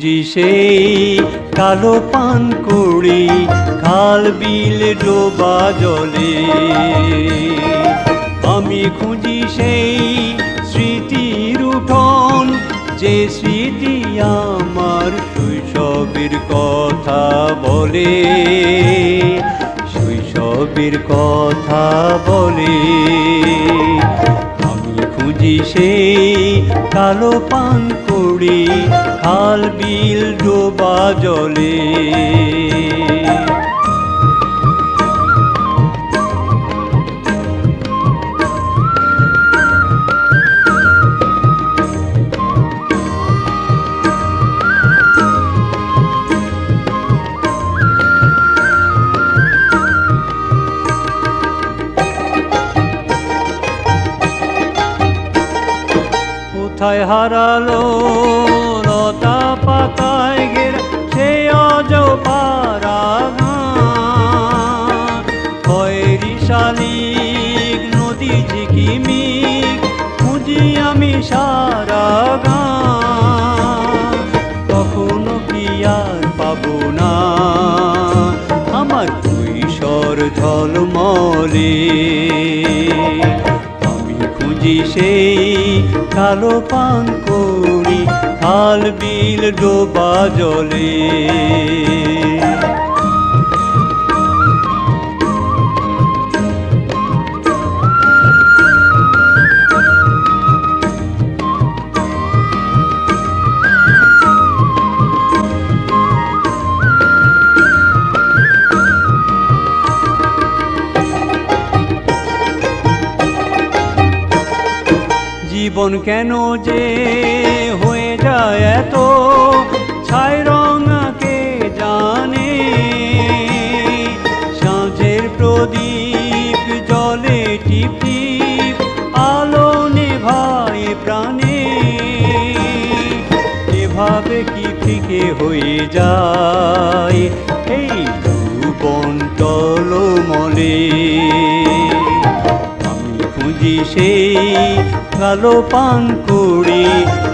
খুঁজি সেই কালো পান করি খাল বিল ডোবা জলে। আমি খুঁজি সেই স্মৃতির উঠোন, যে স্মৃতি আমার শৈশবের কথা বলে। শৈশবের কথা বলে। খুঁজি সেই কালো পান করি খাল বিল ডোবা জলে। কোথায় হারালো লতা পাতায় ঘেরা সে অজ খয়েরি শালিক নদী ঝিকিমিক খুঁজি আমি সারা গান কখনো কি আর পাবো না? আমার কৈশোর ঝলমলে। আমি খুঁজি সেই কালো পান করি খাল বিল ডোবা জলে। জীবন কেন যে হয়ে যায় এত? ছাই রঙাকে জানে? সাঁঝের প্রদীপ জলে টিপ, আলো নেভায় প্রাণে। এভাবে কি ফিকে হয়ে যায়? এই ভুবন টলমলে। আমি খুঁজি সেই কালো করি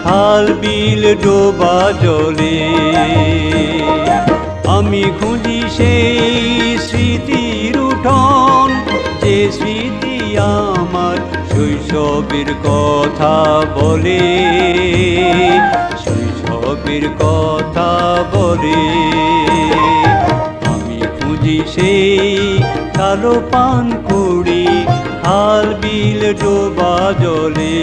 হাল বিল ডোবা জলে। আমি খুঁজি সেই স্মৃতির উঠোন, যে স্মৃতি আমার শৈশবের কথা বলে। শৈশবের কথা বলে। আমি খুঁজি সেই কালো পান করি খাল বিল ডোবা জলে